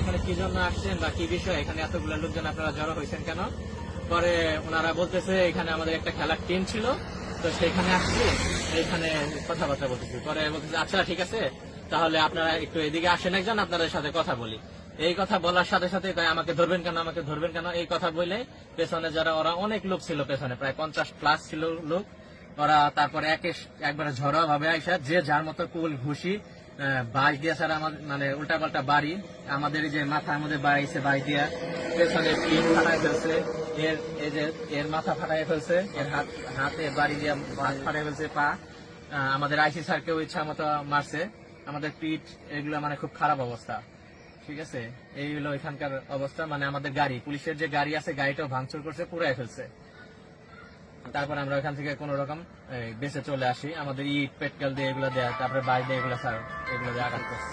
এখানে কি জন্য আসছেন বা কি বিষয়? এখানে এতগুলো লোকজন আপনারা জড়ো হয়েছেন কেন? পরে ওনারা বলতেছে, এখানে আমাদের একটা খেলার টিম ছিল, তো সেখানে আসছি, এখানে কথাবার্তা বলতেছি। পরে বলতেছে আচ্ছা ঠিক আছে, তাহলে আপনারা একটু এদিকে আসেন একজন, আপনাদের সাথে কথা বলি। এই কথা বলার সাথে সাথে তাই আমাকে ধরবেন কেন, আমাকে ধরবেন কেন? এই কথা বলে পেছনে যারা, ওরা অনেক লোক ছিল পেছনে, প্রায় পঞ্চাশ প্লাস ছিল লোক। ওরা তারপরে এক একবারে ঝড়া ভাবে আইসা, যে যার মতো কুল, ঘুষি বাঁশ দিয়া ছাড়া আমার মানে উল্টা পাল্টা বাড়ি। আমাদের যে মাথার মধ্যে বাড়াইছে বাঁশ দিয়া। পেছনে পিঠ ফাটাই ফেলছে। এর, এই যে, এর মাথা ফাটাই ফেলছে। এর হাত, হাতে বাড়ি দিয়া হাত ফাটাই ফেলছে, পা। আমাদের আইসি স্যারকেও ইচ্ছা মতো মারছে। আমাদের পিঠ, এগুলো মানে খুব খারাপ অবস্থা। ঠিক আছে? এই হলো এখানকার অবস্থা। মানে আমাদের গাড়ি, পুলিশের যে গাড়ি আছে, গাড়িটাও ভাঙচুর করছে পুরাই ফেলছে। তারপর আমরা ওখান থেকে কোন রকম বেঁচে চলে আসি। আমাদের ইট, পেটকাল দিয়ে এগুলো দেয়, তারপরে বাড়ি দিয়ে এগুলো, স্যার, এগুলো দিয়ে আঘাত করছে।